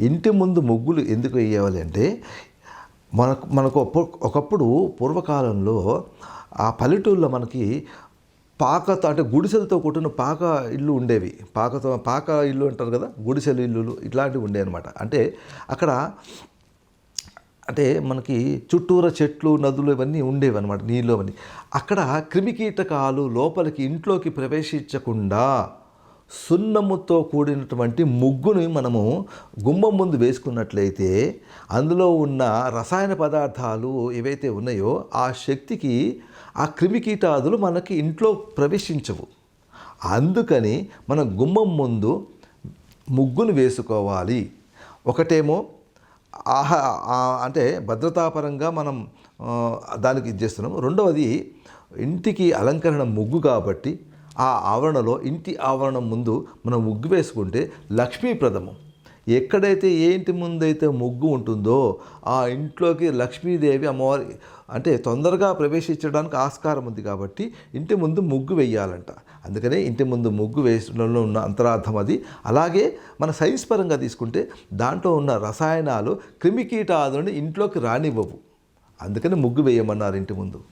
ఇంటి ముందు ముగ్గులు ఎందుకు వేయాలి అంటే మనకు మనకు ఒకప్పుడు పూర్వకాలంలో ఆ పల్లెటూళ్ళలో మనకి పాకతో అంటే గుడిసెలతో కూడిన పాక ఇల్లు ఉండేవి. పాకతో పాక ఇల్లు అంటారు కదా గుడిసెలు ఇల్లులు ఇట్లాంటివి ఉండేవి అనమాట అంటే అక్కడ అంటే మనకి చుట్టూరా చెట్లు నదులు ఇవన్నీ ఉండేవి అనమాట నీళ్ళు అవన్నీ. అక్కడ క్రిమికీటకాలు లోపలికి ఇంట్లోకి ప్రవేశించకుండా సున్నముతో కూడినటువంటి ముగ్గుని మనము గుమ్మం ముందు వేసుకున్నట్లయితే అందులో ఉన్న రసాయన పదార్థాలు ఏవైతే ఉన్నాయో ఆ శక్తికి ఆ క్రిమికీటాదులు మనకి ఇంట్లో ప్రవేశించవు. అందుకని మనం గుమ్మం ముందు ముగ్గును వేసుకోవాలి. ఒకటేమో ఆహా అంటే భద్రతాపరంగా మనం దానికి ఇది చేస్తున్నాం రెండవది ఇంటికి అలంకరణ ముగ్గు కాబట్టి ఆ ఆవరణలో ఇంటి ఆవరణం ముందు మనం ముగ్గు వేసుకుంటే లక్ష్మీప్రదము ఎక్కడైతే ఏ ఇంటి ముందైతే ముగ్గు ఉంటుందో ఆ ఇంట్లోకి లక్ష్మీదేవి అమ్మవారి అంటే తొందరగా ప్రవేశించడానికి ఆస్కారం ఉంది కాబట్టి ఇంటి ముందు ముగ్గు వేయాలంట అందుకనే ఇంటి ముందు ముగ్గు వేసడంలో ఉన్న అంతరార్థం అది. అలాగే మన సైన్స్ పరంగా తీసుకుంటే దాంట్లో ఉన్న రసాయనాలు క్రిమికీటాదులను ఇంట్లోకి రానివ్వవు. అందుకని ముగ్గు వేయమన్నారు ఇంటి ముందు.